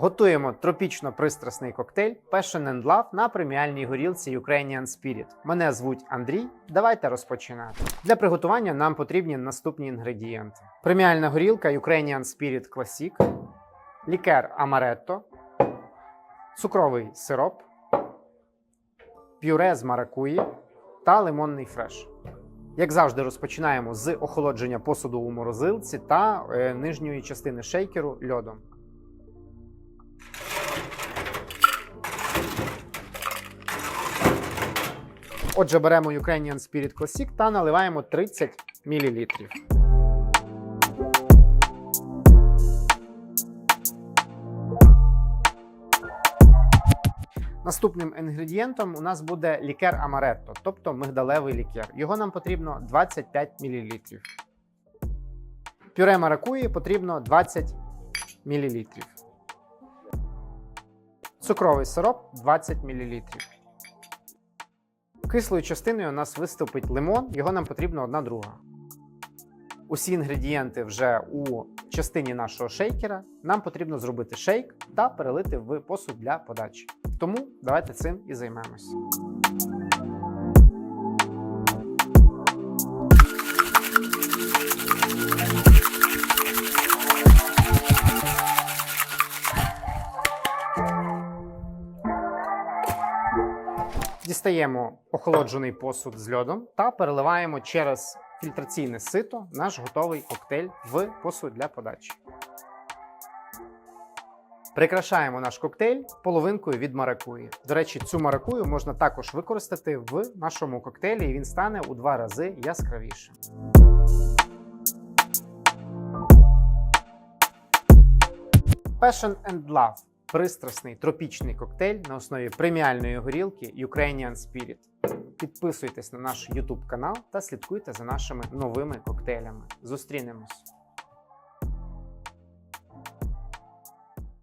Готуємо тропічно пристрасний коктейль Passion and Love на преміальній горілці Ukrainian Spirit. Мене звуть Андрій. Давайте розпочинати. Для приготування нам потрібні наступні інгредієнти: преміальна горілка Ukrainian Spirit Classic, лікер Amaretto, цукровий сироп, пюре з маракуї та лимонний фреш. Як завжди, розпочинаємо з охолодження посуду у морозилці та е, нижньої частини шейкеру льодом. Отже, беремо Ukrainian Spirit Classic та наливаємо 30 мл. Наступним інгредієнтом у нас буде лікер Amaretto, тобто мигдалевий лікер. Його нам потрібно 25 мл. Пюре маракуї потрібно 20 мл. Цукровий сироп 20 мл. Кислою частиною у нас виступить лимон, його нам потрібно одна друга. Усі інгредієнти вже у частині нашого шейкера. Нам потрібно зробити шейк та перелити в посуд для подачі. Тому давайте цим і займемось. Дістаємо охолоджений посуд з льодом та переливаємо через фільтраційне сито наш готовий коктейль в посуд для подачі. Прикрашаємо наш коктейль половинкою від маракуї. До речі, цю маракую можна також використати в нашому коктейлі, і він стане у два рази яскравішим. Passion and Love пристрасний тропічний коктейль на основі преміальної горілки Ukrainian Spirit. Підписуйтесь на наш YouTube канал та слідкуйте за нашими новими коктейлями. Зустрінемось!